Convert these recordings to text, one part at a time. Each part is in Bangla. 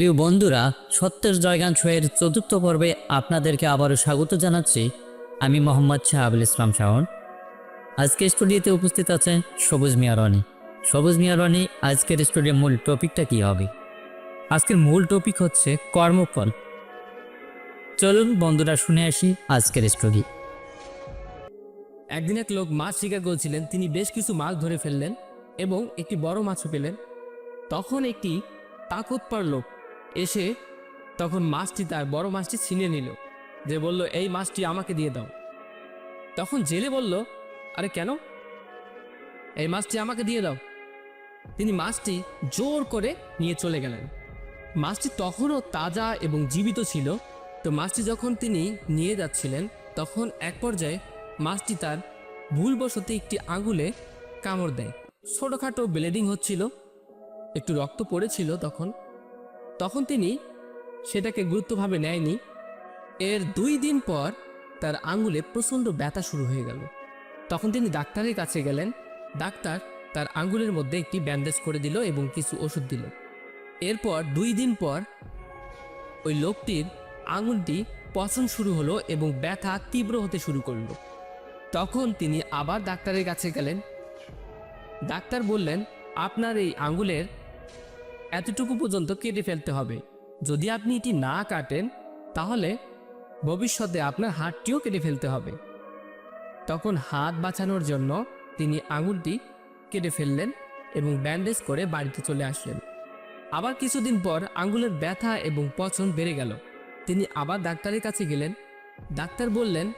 প্রিয় বন্ধুরা, সত্যের জয়গান শোয়ের চতুর্থ পর্বে আপনাদেরকে আবারও স্বাগত জানাচ্ছি। আমি মোহাম্মদ শাহাবুল ইসলাম শাহন আজকে স্টুডিওতে উপস্থিত আছেন সবুজ মিয়া রনি। সবুজ মিয়া রনি, আজকের স্টুডিওর মূল টপিকটা কি হবে? আজকের মূল টপিক হচ্ছে কর্মফল। চলুন বন্ধুরা, শুনে আসি আজকের স্টোরি একদিন এক লোক মাছ শিকার করছিলেন। তিনি বেশ কিছু মাছ ধরে ফেললেন এবং একটি বড় মাছও পেলেন। তখন একটি তাকতপার লোক এসে তখন মাছটি তার বড় মাছটি ছিনিয়ে নিল। যে বলল, এই মাছটি আমাকে দিয়ে দাও। তখন জেলে বলল, আরে কেন? এই মাছটি আমাকে দিয়ে দাও। তিনি মাছটি জোর করে নিয়ে চলে গেলেন। মাছটি তখনও তাজা এবং জীবিত ছিল। তো মাছটি যখন তিনি নিয়ে যাচ্ছিলেন, তখন এক পর্যায়ে মাছটি তার ভুলবশত একটি আঙুলে কামড় দেয়। ছোটোখাটো ব্লিডিং হচ্ছিল। একটু রক্ত পড়েছিল তখন। তখন তিনি সেটাকে গুরুত্বভাবে নেয়নি। এর দুই দিন পর তার আঙুলে প্রচণ্ড ব্যথা শুরু হয়ে গেল। তখন তিনি ডাক্তারের কাছে গেলেন। ডাক্তার তার আঙুলের মধ্যে একটি ব্যান্ডেজ করে দিল এবং কিছু ওষুধ দিল। এরপর দুই দিন পর ওই লোকটির আঙুলটি পছন শুরু হলো এবং ব্যথা তীব্র হতে শুরু করল। তখন তিনি আবার ডাক্তারের কাছে গেলেন। ডাক্তার বললেন, আপনার এই আঙ্গুলের এতটুকু পর্যন্ত কেটে ফেলতে হবে। যদি আপনি এটি না কাটেন, তাহলে ভবিষ্যতে আপনার হাতটিও কেটে ফেলতে হবে। তখন হাত বাঁচানোর জন্য তিনি আঙুলটি কেটে ফেললেন এবং ব্যান্ডেজ করে বাড়িতে চলে আসলেন। আবার কিছুদিন পর আঙ্গুলের ব্যথা এবং পচন বেড়ে গেল। তিনি আবার ডাক্তারের কাছে গেলেন। ডাক্তার বললেন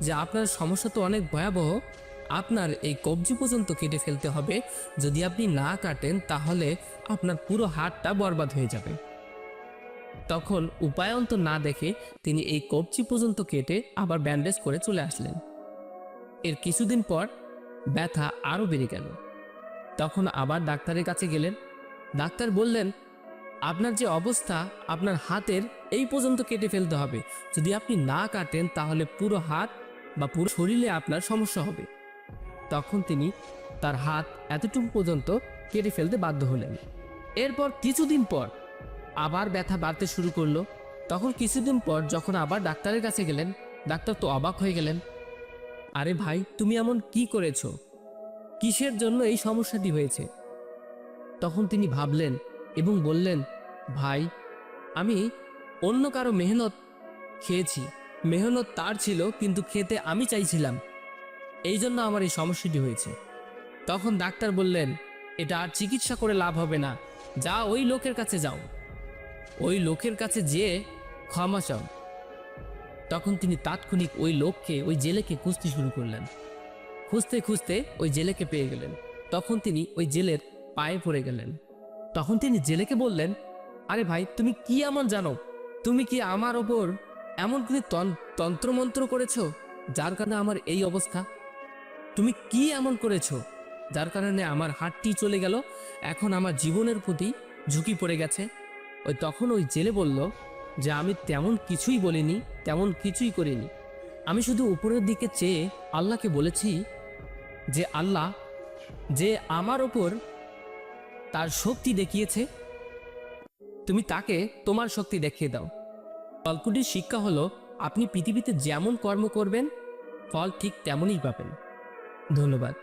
যে, আপনার সমস্যা তো অনেক ভয়াবহ। আপনার এই কবজি পর্যন্ত কেটে ফেলতে হবে। যদি আপনি না কাটেন, তাহলে আপনার পুরো হাতটা বরবাদ হয়ে যাবে। তখন উপায়ন্ত না দেখে তিনি এই কবজি পর্যন্ত কেটে আবার ব্যান্ডেজ করে চলে আসলেন। এর কিছুদিন পর ব্যথা আরও বেড়ে গেল। তখন আবার ডাক্তারের কাছে গেলেন। ডাক্তার বললেন, আপনার যে অবস্থা, আপনার হাতের এই পর্যন্ত কেটে ফেলতে হবে। যদি আপনি না কাটেন, তাহলে পুরো হাত বা পুরো শরীরে আপনার সমস্যা হবে। তখন তিনি তার হাত এতটুকু পর্যন্ত কেটে ফেলতে বাধ্য হলেন। এরপর কিছুদিন পর আবার ব্যথা বাড়তে শুরু করল। তখন কিছুদিন পর যখন আবার ডাক্তারের কাছে গেলেন, ডাক্তার তো অবাক হয়ে গেলেন। আরে ভাই, তুমি এমন কি করেছ? কিসের জন্য এই সমস্যাটি হয়েছে? তখন তিনি ভাবলেন এবং বললেন, ভাই, আমি অন্য কারও মেহনত খেয়েছি। মেহনত তার ছিল, কিন্তু খেতে আমি চাইছিলাম। এই জন্য আমার এই সমস্যাটি হয়েছে। তখন ডাক্তার বললেন, এটা আর চিকিৎসা করে লাভ হবে না। যা ওই লোকের কাছে যাও। ওই লোকের কাছে যেয়ে ক্ষমা চাও। তখন তিনি তাৎক্ষণিক ওই লোককে, ওই জেলেকে খুঁজতে শুরু করলেন। খুঁজতে খুঁজতে ওই জেলেকে পেয়ে গেলেন। তখন তিনি ওই জেলের পায়ে পড়ে গেলেন। তখন তিনি জেলেকে বললেন, আরে ভাই, তুমি কি এমন জানো? তুমি কি আমার ওপর এমন তন- তন্ত্রমন্ত্র করেছ? যার কারণে আমার এই অবস্থা তুমি কি এমন করেছ? যার কারণে আমার হাতটি চলে গেল, এখন আমার জীবনের প্রতি ঝুঁকি পড়ে গেছে। ওই তখন ওই জেলে বলল যে আমি তেমন কিছুই বলিনি, তেমন কিছুই করিনি। আমি শুধু উপরের দিকে চেয়ে আল্লাহকে বলেছি যে, আল্লাহ, যে আমার ওপর তার শক্তি দেখিয়েছে, তুমি তাকে তোমার শক্তি দেখিয়ে দাও। গল্পটির শিক্ষা হলো, আপনি পৃথিবীতে যেমন কর্ম করবেন, ফল ঠিক তেমনই পাবেন। ধন্যবাদ।